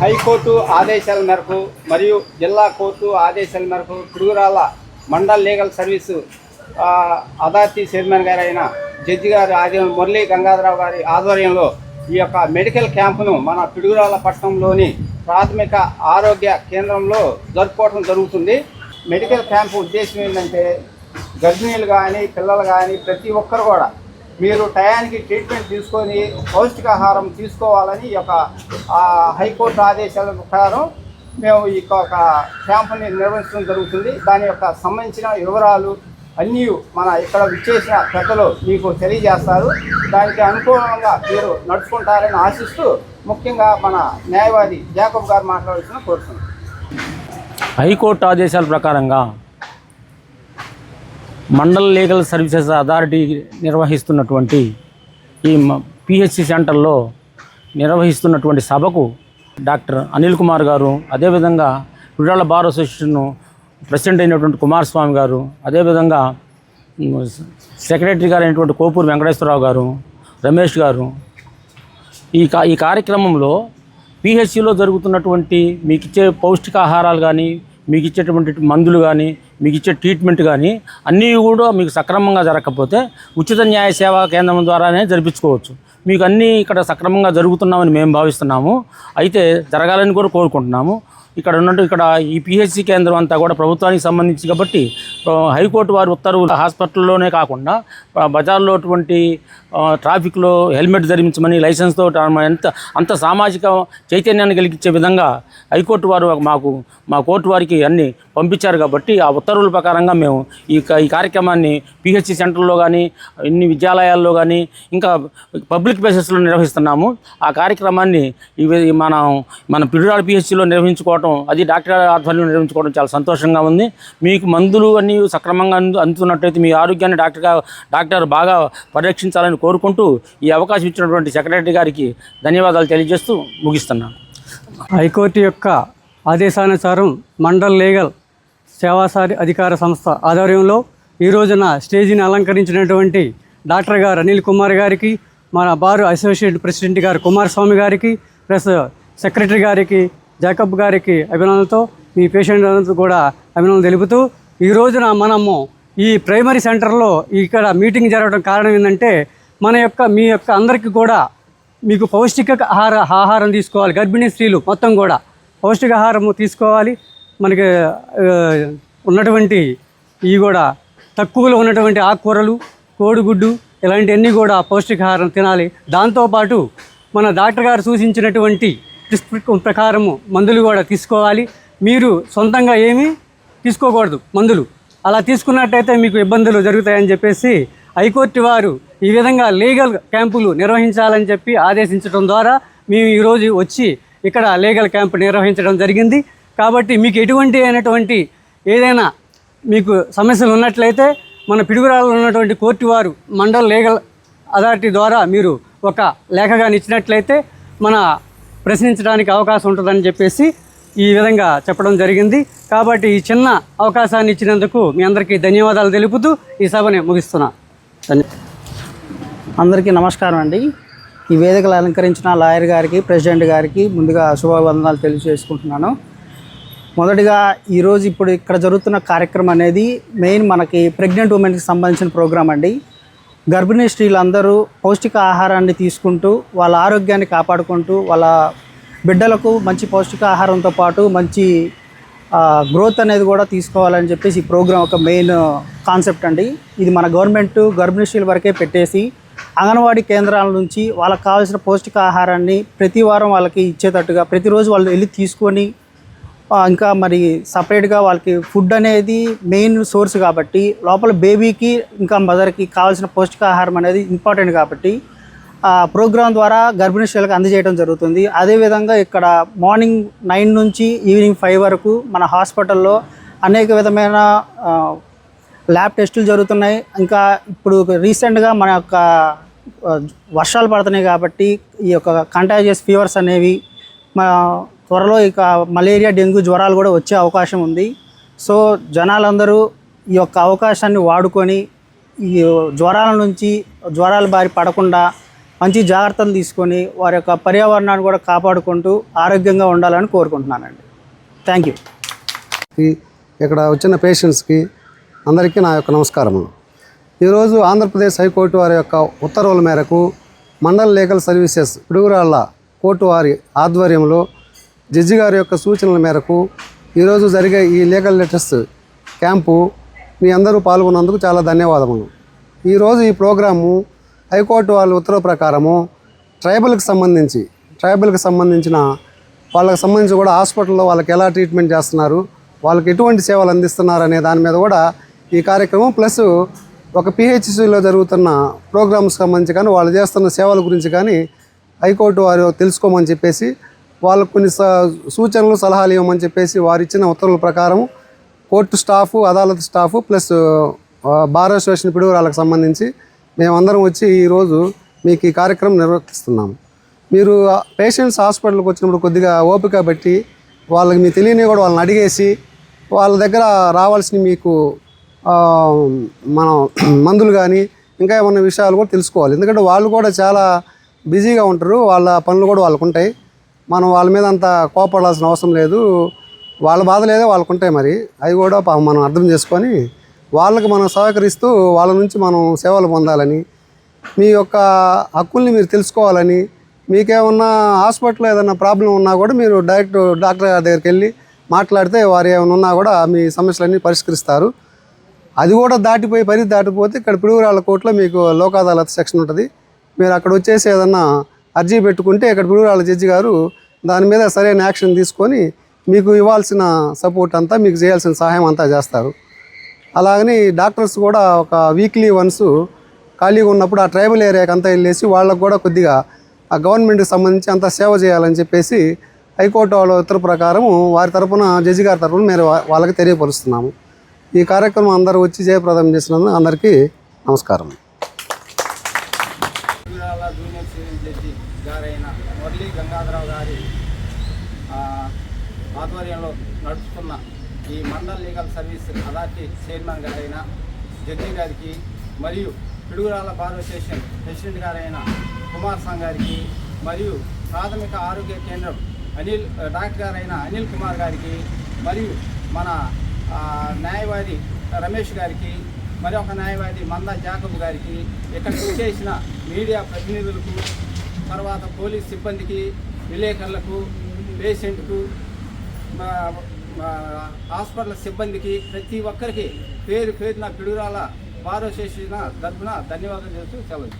High court ఆదేశాల మేరకు మరియు జిల్లా కోర్టు ఆదేశాల మేరకు Piduguralla mandal legal service authority chairman గారు అయిన జడ్జి గారి ఆధ్వర్యం మురళీ గంగాధరరావు గారి ఆధ్వర్యంలో ఈ యొక్క మెడికల్ క్యాంపును మన పిడుగురాల పట్టణంలోని ప్రాథమిక ఆరోగ్య కేంద్రంలో జరుపుకోవడం జరుగుతుంది. మెడికల్ క్యాంపు ఉద్దేశం ఏంటంటే గర్భిణీలు కానీ పిల్లలు కానీ ప్రతి ఒక్కరు కూడా మీరు టయానికి ట్రీట్మెంట్ తీసుకొని పౌష్టికాహారం తీసుకోవాలని ఈ యొక్క హైకోర్టు ఆదేశాల ప్రకారం మేము ఈ యొక్క క్యాంపుని నిర్వహించడం జరుగుతుంది. దాని యొక్క సంబంధించిన వివరాలు అన్నీ మన ఇక్కడ విచ్చేసిన పెద్దలు మీకు తెలియజేస్తారు. దానికి అనుకూలంగా మీరు నడుచుకుంటారని ఆశిస్తూ ముఖ్యంగా మన న్యాయవాది జాకబ్ గారు మాట్లాడాల్సిన కోరుతున్నాం. హైకోర్టు ఆదేశాల ప్రకారంగా మండల్ లీగల్ సర్వీసెస్ అథారిటీ నిర్వహిస్తున్నటువంటి ఈ పిహెచ్సి సెంటర్లో నిర్వహిస్తున్నటువంటి సభకు డాక్టర్ అనిల్ కుమార్ గారు అదేవిధంగా విడాల బార్ అసోసియేషన్ ప్రెసిడెంట్ అయినటువంటి కుమారస్వామి గారు అదేవిధంగా సెక్రటరీ గారు అయినటువంటి కోపూరు వెంకటేశ్వరరావు గారు రమేష్ గారు. ఈ కా ఈ కార్యక్రమంలో పిహెచ్సిలో జరుగుతున్నటువంటి మీకు ఇచ్చే పౌష్టికాహారాలు కానీ మీకు ఇచ్చేటువంటి మందులు కానీ మీకు ఇచ్చే ట్రీట్మెంట్ కానీ అన్నీ కూడా మీకు సక్రమంగా జరగకపోతే ఉచిత న్యాయ సేవా కేంద్రం ద్వారానే జరిపించుకోవచ్చు. మీకు అన్నీ ఇక్కడ సక్రమంగా జరుగుతున్నామని మేము భావిస్తున్నాము. అయితే జరగాలని కూడా కోరుకుంటున్నాము. ఇక్కడ ఉన్నట్టు ఇక్కడ ఈ పిహెచ్సి కేంద్రం అంతా కూడా ప్రభుత్వానికి సంబంధించి కాబట్టి హైకోర్టు వారి ఉత్తర్వులు హాస్పిటల్లోనే కాకుండా బజార్లో అటువంటి ట్రాఫిక్లో హెల్మెట్ ధరించమని లైసెన్స్తో ఎంత అంత సామాజిక చైతన్యాన్ని కలిగించే విధంగా హైకోర్టు వారు మాకు మా కోర్టు వారికి అన్ని పంపించారు కాబట్టి ఆ ఉత్తర్వుల ప్రకారంగా మేము ఈ క- ఈ కార్యక్రమాన్ని పిహెచ్సి సెంటర్లో కానీ ఇన్ని విద్యాలయాల్లో కానీ ఇంకా పబ్లిక్ ప్లేసెస్లో నిర్వహిస్తున్నాము. ఆ కార్యక్రమాన్ని ఇవి మనం మన పిడురాడు పిహెచ్సిలో నిర్వహించుకోవడం అది డాక్టర్ ఆధ్వర్యంలో నిర్వహించుకోవడం చాలా సంతోషంగా ఉంది. మీకు మందులు అన్నీ సక్రమంగా అందు అందుతున్నట్టయితే మీ ఆరోగ్యాన్ని డాక్టర్గా డాక్టర్ బాగా పరిరక్షించాలని కోరుకుంటూ ఈ అవకాశం ఇచ్చినటువంటి సెక్రటరీ గారికి ధన్యవాదాలు తెలియజేస్తూ ముగిస్తున్నాను. హైకోర్టు యొక్క ఆదేశానుసారం మండల్ లీగల్ సేవాసారి అధికార సంస్థ ఆధ్వర్యంలో ఈ రోజున స్టేజీని అలంకరించినటువంటి డాక్టర్ గారు అనిల్ కుమార్ గారికి మన బారు అసోసియేట్ ప్రెసిడెంట్ గారు కుమారస్వామి గారికి ప్లస్ సెక్రటరీ గారికి జాకబ్ గారికి అభినందనతో మీ పేషెంట్ కూడా అభినందనలు తెలుపుతూ ఈ రోజున మనము ఈ ప్రైమరీ సెంటర్లో ఇక్కడ మీటింగ్ జరగడం కారణం ఏంటంటే మన యొక్క మీ యొక్క అందరికీ కూడా మీకు పౌష్టిక ఆహార ఆహారం తీసుకోవాలి. గర్భిణీ స్త్రీలు మొత్తం కూడా పౌష్టికాహారం తీసుకోవాలి. మనకి ఉన్నటువంటి ఇవి కూడా తక్కువలో ఉన్నటువంటి ఆకుకూరలు కోడిగుడ్డు ఇలాంటివన్నీ కూడా పౌష్టికాహారం తినాలి. దాంతోపాటు మన డాక్టర్ గారు సూచించినటువంటి ప్రిస్క్రిప్షన్ ప్రకారము మందులు కూడా తీసుకోవాలి. మీరు సొంతంగా ఏమీ తీసుకోకూడదు మందులు. అలా తీసుకున్నట్టయితే మీకు ఇబ్బందులు జరుగుతాయని చెప్పేసి హైకోర్టు వారు ఈ విధంగా లీగల్ క్యాంపులు నిర్వహించాలని చెప్పి ఆదేశించడం ద్వారా మేము ఈరోజు వచ్చి ఇక్కడ లీగల్ క్యాంపు నిర్వహించడం జరిగింది. కాబట్టి మీకు ఎటువంటి అయినటువంటి ఏదైనా మీకు సమస్యలు ఉన్నట్లయితే మన పిడుగురాళ్ళు ఉన్నటువంటి కోర్టు వారు మండల్ లీగల్ అథారిటీ ద్వారా మీరు ఒక లేఖగా ఇచ్చినట్లయితే మన ప్రశ్నించడానికి అవకాశం ఉంటుందని చెప్పేసి ఈ విధంగా చెప్పడం జరిగింది. కాబట్టి ఈ చిన్న అవకాశాన్ని ఇచ్చినందుకు మీ అందరికీ ధన్యవాదాలు తెలుపుతూ ఈ సభని ముగిస్తున్నా. ధన్య అందరికీ నమస్కారం అండి. ఈ వేదికలు అలంకరించిన లాయర్ గారికి ప్రెసిడెంట్ గారికి ముందుగా శుభవందనాలు తెలియజేసుకుంటున్నాను. మొదటిగా ఈరోజు ఇప్పుడు ఇక్కడ జరుగుతున్న కార్యక్రమం అనేది మెయిన్ మనకి ప్రెగ్నెంట్ ఉమెన్కి సంబంధించిన ప్రోగ్రాం అండి. గర్భిణీ స్త్రీలందరూ పౌష్టిక ఆహారాన్ని తీసుకుంటూ వాళ్ళ ఆరోగ్యాన్ని కాపాడుకుంటూ వాళ్ళ బిడ్డలకు మంచి పౌష్టిక ఆహారంతో పాటు మంచి గ్రోత్ అనేది కూడా తీసుకోవాలని చెప్పేసి ఈ ప్రోగ్రాం ఒక మెయిన్ కాన్సెప్ట్ అండి. ఇది మన గవర్నమెంట్ గర్భిణీ స్త్రీల వరకే పెట్టేసి అంగన్వాడీ కేంద్రాల నుంచి వాళ్ళకి కావాల్సిన పౌష్టిక ఆహారాన్ని ప్రతి వారం వాళ్ళకి ఇచ్చేటట్టుగా ప్రతిరోజు వాళ్ళు వెళ్ళి తీసుకొని ఇంకా మరి సపరేట్గా వాళ్ళకి ఫుడ్ అనేది మెయిన్ సోర్స్ కాబట్టి లోపల బేబీకి ఇంకా మదర్కి కావాల్సిన పౌష్టికాహారం అనేది ఇంపార్టెంట్ కాబట్టి ఆ ప్రోగ్రాం ద్వారా గర్భిణీ అందజేయడం జరుగుతుంది. అదేవిధంగా ఇక్కడ మార్నింగ్ నైన్ నుంచి ఈవినింగ్ ఫైవ్ వరకు మన హాస్పిటల్లో అనేక విధమైన ల్యాబ్ టెస్టులు జరుగుతున్నాయి. ఇంకా ఇప్పుడు రీసెంట్గా మన యొక్క వర్షాలు పడుతున్నాయి కాబట్టి ఈ యొక్క కంటాజియస్ ఫీవర్స్ అనేవి మన త్వరలో ఇక మలేరియా డెంగ్యూ జ్వరాలు కూడా వచ్చే అవకాశం ఉంది. సో జనాలందరూ ఈ యొక్క అవకాశాన్ని వాడుకొని ఈ జ్వరాల నుంచి జ్వరాల బారి పడకుండా మంచి జాగ్రత్తలు తీసుకొని వారి యొక్క పర్యావరణాన్ని కూడా కాపాడుకుంటూ ఆరోగ్యంగా ఉండాలని కోరుకుంటున్నానండి. థ్యాంక్ యూ ఇక్కడ వచ్చిన పేషెంట్స్కి అందరికీ నా యొక్క నమస్కారములు. ఈరోజు ఆంధ్రప్రదేశ్ హైకోర్టు వారి యొక్క ఉత్తర్వుల మేరకు మండల లీగల్ సర్వీసెస్ పిడుగురాళ్ళ కోర్టు వారి ఆధ్వర్యంలో జడ్జి గారి యొక్క సూచనల మేరకు ఈరోజు జరిగే ఈ లీగల్ లెటర్స్ క్యాంపు మీ అందరూ పాల్గొన్నందుకు చాలా ధన్యవాదములు. ఈరోజు ఈ ప్రోగ్రాము హైకోర్టు వాళ్ళ ఉత్తర్వు ప్రకారము ట్రైబల్కి సంబంధించి ట్రైబల్కి సంబంధించిన వాళ్ళకి సంబంధించి కూడా హాస్పిటల్లో వాళ్ళకి ఎలా ట్రీట్మెంట్ చేస్తున్నారు వాళ్ళకి ఎటువంటి సేవలు అందిస్తున్నారు అనే దాని మీద కూడా ఈ కార్యక్రమం ప్లస్ ఒక పిహెచ్సిలో జరుగుతున్న ప్రోగ్రామ్స్ సంబంధించి కానీ వాళ్ళు చేస్తున్న సేవల గురించి కానీ హైకోర్టు వారు తెలుసుకోమని చెప్పేసి వాళ్ళకు కొన్ని స- సూచనలు సలహాలు ఇవ్వమని చెప్పేసి వారు ఇచ్చిన ఉత్తర్వుల ప్రకారం కోర్టు స్టాఫ్ అదాలత్ స్టాఫ్ ప్లస్ బార్ అసోసియేషన్ పిడుగురాలకు సంబంధించి మేమందరం వచ్చి ఈరోజు మీకు ఈ కార్యక్రమం నిర్వర్తిస్తున్నాము. మీరు పేషెంట్స్ హాస్పిటల్కి వచ్చినప్పుడు కొద్దిగా ఓపిక బట్టి వాళ్ళకి మీ తెలియని కూడా వాళ్ళని అడిగేసి వాళ్ళ దగ్గర రావాల్సిన మీకు మనం మందులు కానీ ఇంకా ఏమన్నా విషయాలు కూడా తెలుసుకోవాలి. ఎందుకంటే వాళ్ళు కూడా చాలా బిజీగా ఉంటారు. వాళ్ళ పనులు కూడా వాళ్ళకు ఉంటాయి. మనం వాళ్ళ మీద అంత కోపడాల్సిన అవసరం లేదు. వాళ్ళ బాధలు ఏదో వాళ్ళకు ఉంటాయి మరి. అవి కూడా పాపం మనం అర్థం చేసుకొని వాళ్ళకి మనం సహకరిస్తూ వాళ్ళ నుంచి మనం సేవలు పొందాలని మీ యొక్క హక్కుల్ని మీరు తెలుసుకోవాలని మీకేమన్నా హాస్పిటల్లో ఏదైనా ప్రాబ్లం ఉన్నా కూడా మీరు డైరెక్ట్ డాక్టర్ గారి దగ్గరికి వెళ్ళి మాట్లాడితే వారు ఏమైనా ఉన్నా కూడా మీ సమస్యలన్నీ పరిష్కరిస్తారు. అది కూడా దాటిపోయి పరిధి దాటిపోతే ఇక్కడ పిడుగురాళ్ళ కోర్టులో మీకు లోకాదాలత్ సెక్షన్ ఉంటుంది. మీరు అక్కడ వచ్చేసి ఏదన్నా అర్జీ పెట్టుకుంటే ఇక్కడ పిడుగురాళ్ళ జడ్జి గారు దాని మీద సరైన యాక్షన్ తీసుకొని మీకు ఇవ్వాల్సిన సపోర్ట్ అంతా మీకు చేయాల్సిన సహాయం అంతా చేస్తారు. అలాగని డాక్టర్స్ కూడా ఒక వీక్లీ వన్స్ ఖాళీగా ఉన్నప్పుడు ఆ ట్రైబల్ ఏరియాకి అంతా వెళ్ళేసి వాళ్ళకు కూడా కొద్దిగా ఆ గవర్నమెంట్కి సంబంధించి అంత సేవ చేయాలని చెప్పేసి హైకోర్టు వాళ్ళ ఉత్తర్వు ప్రకారం వారి తరపున జడ్జి గారి తరపున మేము వాళ్ళకి తెలియపరుస్తున్నాము. ఈ కార్యక్రమం అందరూ వచ్చి జయప్రదం చేసినందుకు అందరికీ నమస్కారం గుజరాల జూనియర్ సివిల్ జడ్జి గారైన మురళీ గంగాధరరావు గారి ఆధ్వర్యంలో నడుస్తున్న ఈ mandal legal service authority chairman గారైన జడ్జి గారికి మరియు పిడుగురాల బార్ అసోసియేషన్ ప్రెసిడెంట్ గారైన కుమార్ సాంగ్ గారికి మరియు ప్రాథమిక ఆరోగ్య కేంద్రం అనిల్ డాక్టర్ గారైన అనిల్ కుమార్ గారికి మరియు మన న్యాయవాది రమేష్ గారికి మరి ఒక న్యాయవాది మంద జాకబ్ గారికి ఇక్కడ చేసిన మీడియా ప్రతినిధులకు తర్వాత పోలీస్ సిబ్బందికి విలేకరులకు పేషెంట్కు మా- హాస్పిటల్ సిబ్బందికి ప్రతి ఒక్కరికి పేరు పేరున పిడుగురాల బార్ అసోసియేషన్ తరఫున ధన్యవాదాలు చేస్తూ సెలవు.